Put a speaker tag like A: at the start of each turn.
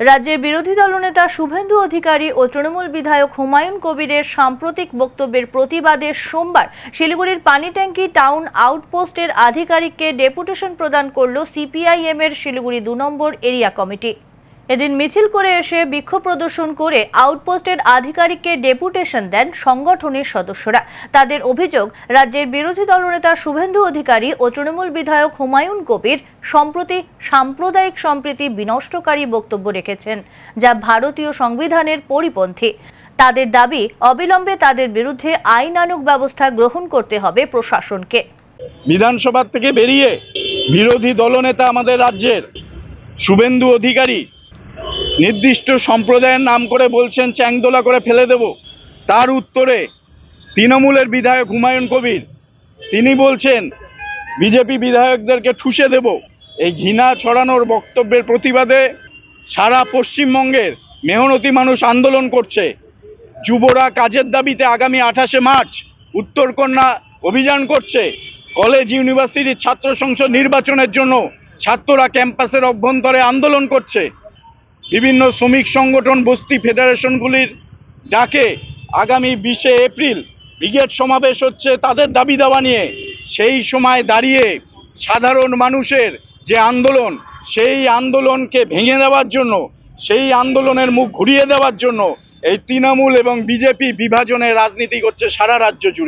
A: রাজ্যের বিরোধী দলনেতা শুভেন্দু অধিকারী ও তৃণমূল বিধায়ক হুমায়ুন কবিরের সাম্প্রতিক বক্তব্যের প্রতিবাদে সোমবার শিলিগুড়ির পানি ট্যাঙ্কি টাউন আউটপোস্টের আধিকারিককে ডেপুটেশন প্রদান করল সিপিআইএম এর শিলিগুড়ি দু নম্বর এরিয়া কমিটি। এদিন মিছিল করে এসে বিক্ষোভ প্রদর্শন করে আউটপোস্টের আধিকারিককে ডেপুটেশন দেন সংগঠনের সদস্যরা। তাদের অভিযোগ, রাজ্যের বিরোধী দলনেতা শুভেন্দু অধিকারী ও তৃণমূল বিধায়ক হুমায়ুন কবির সম্প্রতি সাম্প্রদায়িক সম্প্রীতি বিনষ্টকারী বক্তব্য রেখেছেন, যা ভারতীয় সংবিধানের পরিপন্থী। তাদের দাবি, অবিলম্বে তাদের বিরুদ্ধে আইনানুগ ব্যবস্থা গ্রহণ করতে হবে প্রশাসনকে।
B: বিধানসভা থেকে বেরিয়ে বিরোধী দলনেতা আমাদের রাজ্যের শুভেন্দু অধিকারী নির্দিষ্ট সম্প্রদায়ের নাম করে বলছেন, চ্যাংদোলা করে ফেলে দেব। তার উত্তরে তৃণমূলের বিধায়ক হুমায়ুন কবির, তিনি বলছেন, বিজেপি বিধায়কদেরকে ঠুসে দেব। এই ঘৃণা ছড়ানোর বক্তব্যের প্রতিবাদে সারা পশ্চিমবঙ্গের মেহনতি মানুষ আন্দোলন করছে। যুবরা কাজের দাবিতে আগামী আঠাশে মার্চ উত্তরকন্যা অভিযান করছে। কলেজ, ইউনিভার্সিটির ছাত্র সংসদ নির্বাচনের জন্য ছাত্ররা ক্যাম্পাসের অভ্যন্তরে আন্দোলন করছে। বিভিন্ন শ্রমিক সংগঠন বস্তি ফেডারেশনগুলির ডাকে আগামী বিশে এপ্রিল ব্রিগেড সমাবেশ হচ্ছে তাদের দাবি দাওয়া নিয়ে। সেই সময় দাঁড়িয়ে সাধারণ মানুষের যে আন্দোলন, সেই আন্দোলনকে ভেঙে দেওয়ার জন্য, সেই আন্দোলনের মুখ ঘুরিয়ে দেওয়ার জন্য এই তৃণমূল এবং বিজেপি বিভাজনের রাজনীতি করছে সারা রাজ্য জুড়ে।